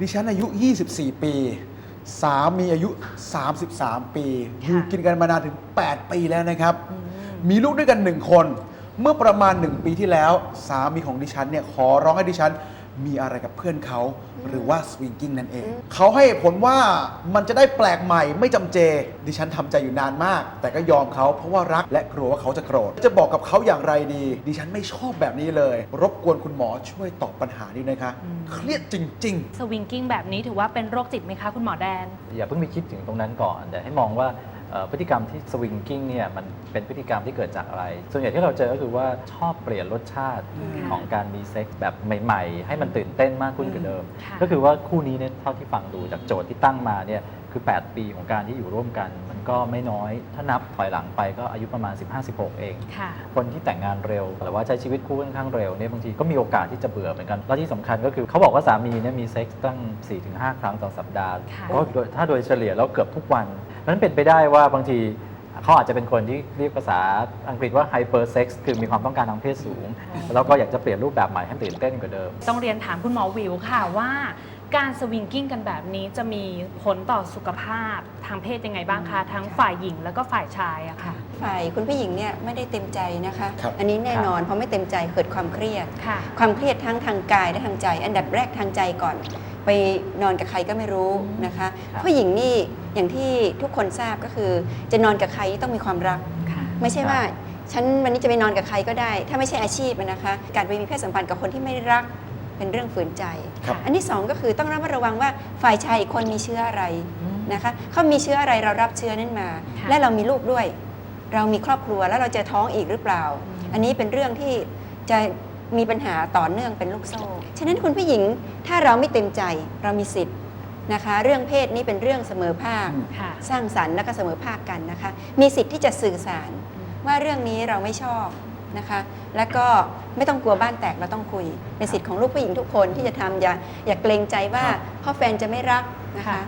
ดิฉันอายุ 24 ปี สามีอายุ 33 ปีอยู่กินกันมานานถึง 8 ปีแล้วนะครับ มีลูกด้วยกันหนึ่งคน เมื่อประมาณ 1 ปีที่แล้ว สามีของดิฉันเนี่ยขอร้องให้ดิฉัน มีอะไรกับเพื่อนเขาหรือว่าสวิงกิ้งนั่นเอง เขาให้เหตุผลว่ามันจะได้แปลกใหม่ไม่จำเจ ดิฉันทำใจอยู่นานมาก แต่ก็ยอมเขาเพราะว่ารักและกลัวว่าเขาจะโกรธจะบอกกับเขาอย่างไรดี ดิฉันไม่ชอบแบบนี้เลย รบกวนคุณหมอช่วยตอบปัญหานี้นะคะ เครียดจริง ๆ สวิงกิ้งแบบนี้ถือว่าเป็นโรคจิตไหมคะคุณหมอแดน อย่าเพิ่งไปคิดถึงตรงนั้นก่อน แต่ให้มองว่าเอ่อพฤติกรรมที่สวิงกิ้งเนี่ยมัน เป็นพฤติกรรมที่เกิดจากอะไร ส่วนใหญ่ที่เราเจอก็คือว่าชอบเปลี่ยนรสชาติอืมของการมีเซ็กส์แบบใหม่ ๆ ให้มันตื่นเต้นมากขึ้นกว่าเดิมค่ะก็คือว่าคู่นี้เนี่ยเท่าที่ฟังดูจากโจทย์ที่ตั้งมาเนี่ยคือ 8 ปีของการที่อยู่ร่วมกัน มันก็ไม่น้อย ถ้านับถอยหลังไปก็อายุประมาณ 15-16 เองค่ะคนที่แต่งงานเร็ว หรือว่าใช้ชีวิตคู่ค่อนข้างเร็วเนี่ยบางทีก็มีโอกาสที่จะเบื่อเหมือนกัน และที่สำคัญก็คือเขาบอกว่าสามีเนี่ยมีเซ็กซ์ตั้ง 4-5 ครั้งต่อสัปดาห์ค่ะก็โดยถ้าโดยเฉลี่ยแล้วเกือบทุกวันนั้นเป็นไปได้ว่าบางที เขาอาจจะเป็นคนที่เรียกภาษาอังกฤษว่าไฮเปอร์เซ็กซ์คือมีความต้องการทางเพศสูง แล้วก็อยากจะเปลี่ยนรูปแบบใหม่ให้ตื่นเต้นกว่าเดิม ต้องเรียนถามคุณหมอวิวค่ะว่า การสวิงกิ้งกันแบบนี้จะมีผลต่อสุขภาพทางเพศยังไงบ้างคะทั้งฝ่ายหญิงแล้วก็ฝ่ายชายอะค่ะ ฝ่ายคุณผู้หญิงเนี่ยไม่ได้เต็มใจนะคะ ครับ อันนี้แน่นอนเพราะไม่เต็มใจเกิดความเครียด ค่ะ ความเครียดทั้งทางกายและทางใจ อันดับแรกทางใจก่อน ไปนอนกับใครก็ไม่รู้นะคะครับผู้หญิงนี่อย่างที่ทุกคนทราบก็คือ จะนอนกับใครต้องมีความรักค่ะไม่ใช่ว่าฉันวันนี้จะไปนอนกับใครก็ได้ ถ้าไม่ใช่อาชีพอะนะคะ การไปมีเพศสัมพันธ์กับคนที่ไม่รักเป็นเรื่องฝืนใจครับอันที่สองก็คือต้องระมัดระวังว่าฝ่ายชายอีกคนมีเชื้ออะไรอืมนะคะเขามีเชื้ออะไรเรารับเชื้อนั้นมาค่ะและเรามีลูกด้วย เรามีครอบครัวแล้วเราจะท้องอีกหรือเปล่าอืมอันนี้เป็นเรื่องที่จะ มีปัญหาต่อเนื่องเป็นลูกโซ่ ฉะนั้นคุณผู้หญิงถ้าเราไม่เต็มใจเรามีสิทธิ์นะคะ เรื่องเพศนี้เป็นเรื่องเสมอภาคอืมค่ะ สร้างสรรค์และก็เสมอภาคกันนะคะ มีสิทธิ์ที่จะสื่อสารว่าเรื่องนี้เราไม่ชอบนะคะ แล้วก็ไม่ต้องกลัวบ้านแตกเราต้องคุย เป็นสิทธิ์ของลูกผู้หญิงทุกคนที่จะทำอย่าอย่าเกรงใจว่าครับพ่อแฟนจะไม่รักนะคะค่ะ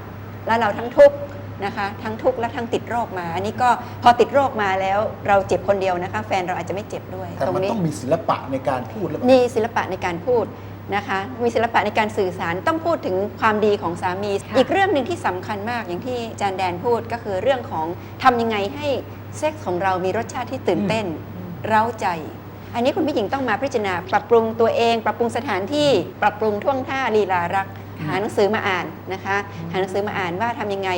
แล้วเราทั้งทุกข์ นะคะ ทั้งทุกข์และทั้งติดโรคมา อันนี้ก็พอติดโรคมาแล้วเราเจ็บคนเดียวนะคะ แฟนเราอาจจะไม่เจ็บด้วยแต่ตรงมันนี้ต้องมีศิลปะในการพูดและมีศิลปะในการพูดนะคะมีศิลปะในการสื่อสารต้องพูดถึงความดีของสามีค่ะอีกเรื่องหนึ่งที่สำคัญมากอย่างที่อาจารย์แดนพูดก็คือเรื่องของทำยังไงให้เซ็กส์ของเรามีรสชาติที่ตื่นเต้น เร้าใจ อันนี้คุณผู้หญิงต้องมาพิจารณา ปรับปรุงตัวเอง ปรับปรุงสถานที่ปรับปรุงท่วงท่าลีลารักค่ะหาหนังสือมาอ่านนะคะ หาหนังสือมาอ่านว่าทำยังไง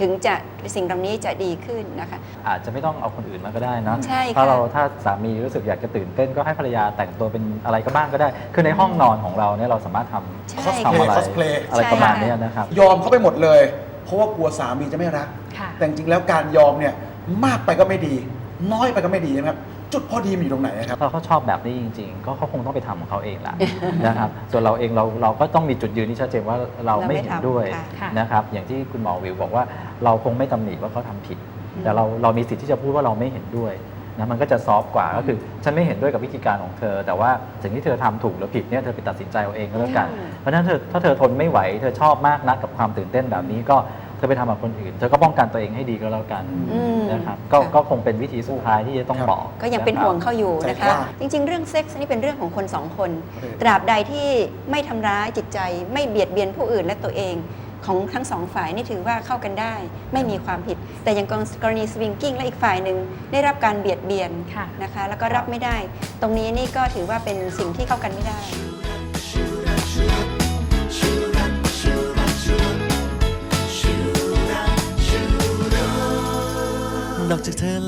ถึงจะสิ่งเหล่านี้จะดีขึ้นนะคะ อาจจะไม่ต้องเอาคนอื่นมาก็ได้เนอะใช่ค่ะถ้าเราถ้าสามีรู้สึกอยากจะตื่นเต้นก็ให้ภรรยาแต่งตัวเป็นอะไรก็บ้างก็ได้ คือในห้องนอนของเราเนี่ยเราสามารถทำใช่ cosplay ทำอะไร cosplay อะไรใช่ประมาณค่ะเนี้ยนะครับ ยอมเขาไปหมดเลย เพราะว่ากลัวสามีจะไม่รัก ค่ะ แต่จริงๆแล้วการยอมเนี่ยมากไปก็ไม่ดี น้อยไปก็ไม่ดีนะครับ จุดพอดีมันอยู่ตรงไหนครับ ถ้าเขาชอบแบบนี้จริงๆ ก็เขาคงต้องไปทำของเขาเองแหละ นะครับส่วนเราเองเราเราก็ต้องมีจุดยืนที่ชัดเจนว่าเราไม่เห็นด้วยเราไม่ทำค่ะค่ะ นะครับอย่างที่คุณหมอวิวบอกว่าเราคงไม่ตำหนิว่าเขาทำผิด แต่เราเรามีสิทธิ์ที่จะพูดว่าเราไม่เห็นด้วยนะมันก็จะซอฟต์กว่าก็คือฉันไม่เห็นด้วยกับวิธีการของเธอ แต่ว่าสิ่งที่เธอทำถูกหรือผิดเนี่ยเธอไปตัดสินใจเอาเองก็แล้วกันอืมเพราะฉะนั้นเธอถ้าเธอทนไม่ไหวเธอชอบมากนักกับความตื่นเต้นแบบนี้ก็ เธอไปทำกับคนอื่น เธอก็ป้องกันตัวเองให้ดีก็แล้วกันอืม นะครับ ก็ค่ะก็คงเป็นวิธีสุดท้ายที่จะต้องครับบอกก็ยังเป็นห่วงเขาอยู่นะใจคะกล้าจริง ๆ เรื่องเซ็กส์นี่เป็นเรื่องของคนสองคนเออตราบใดที่ไม่ทำร้ายจิตใจ ไม่เบียดเบียนผู้อื่นและตัวเองของทั้งสองฝ่ายนี่ถือว่าเข้ากันได้ ไม่มีความผิด แต่อย่างกรณีสวิงกิ้งและอีกฝ่ายหนึ่งได้รับการเบียดเบียนค่ะ นะคะ แล้วก็รับไม่ได้ ตรงนี้นี่ก็ถือว่าเป็นสิ่งที่เข้ากันไม่ได้ นอกจากเธอและฉัน